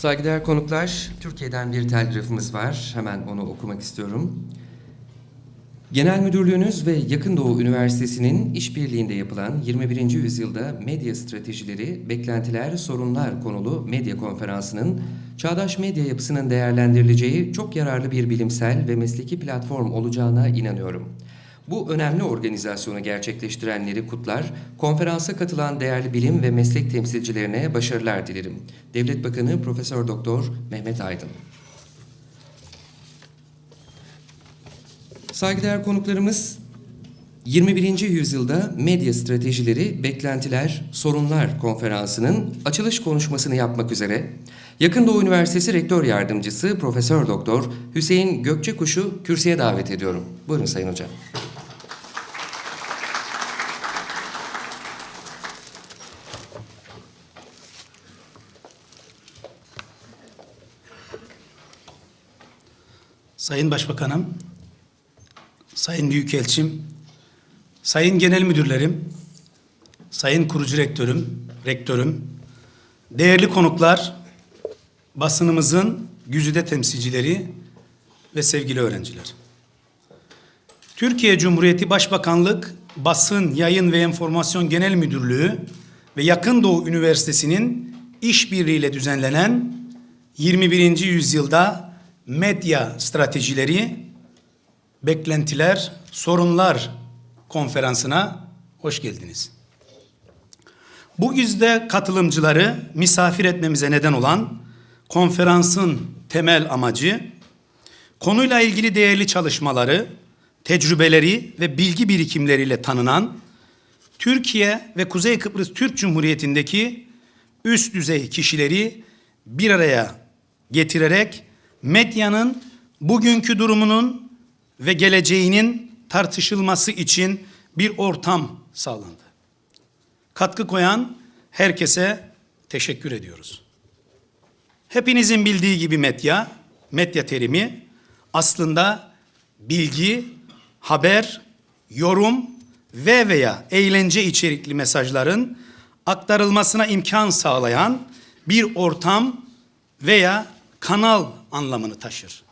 Saygıdeğer konuklar, Türkiye'den bir telgrafımız var. Hemen onu okumak istiyorum. Genel Müdürlüğünüz ve Yakın Doğu Üniversitesi'nin işbirliğinde yapılan 21. yüzyılda medya stratejileri, beklentiler, sorunlar konulu medya konferansının çağdaş medya yapısının değerlendirileceği çok yararlı bir bilimsel ve mesleki platform olacağına inanıyorum. Bu önemli organizasyonu gerçekleştirenleri kutlar, konferansa katılan değerli bilim ve meslek temsilcilerine başarılar dilerim. Devlet Bakanı Profesör Doktor Mehmet Aydın. Saygıdeğer konuklarımız 21. yüzyılda medya stratejileri, beklentiler, sorunlar konferansının açılış konuşmasını yapmak üzere Yakın Doğu Üniversitesi Rektör Yardımcısı Profesör Doktor Hüseyin Gökçekuş'u kürsüye davet ediyorum. Buyurun Sayın Hocam. Sayın Başbakanım, Sayın Büyükelçim, Sayın Genel Müdürlerim, Sayın Kurucu Rektörüm, Rektörüm, değerli konuklar, basınımızın güzide temsilcileri ve sevgili öğrenciler. Türkiye Cumhuriyeti Başbakanlık Basın, Yayın ve Enformasyon Genel Müdürlüğü ve Yakın Doğu Üniversitesi'nin işbirliğiyle düzenlenen 21. yüzyılda medya stratejileri, beklentiler, sorunlar konferansına hoş geldiniz. Bu yüzde katılımcıları misafir etmemize neden olan konferansın temel amacı konuyla ilgili değerli çalışmaları, tecrübeleri ve bilgi birikimleriyle tanınan Türkiye ve Kuzey Kıbrıs Türk Cumhuriyeti'ndeki üst düzey kişileri bir araya getirerek medyanın bugünkü durumunun ve geleceğinin tartışılması için bir ortam sağlandı. Katkı koyan herkese teşekkür ediyoruz. Hepinizin bildiği gibi medya, medya terimi aslında bilgi, haber, yorum ve veya eğlence içerikli mesajların aktarılmasına imkan sağlayan bir ortam veya kanal anlamını taşır.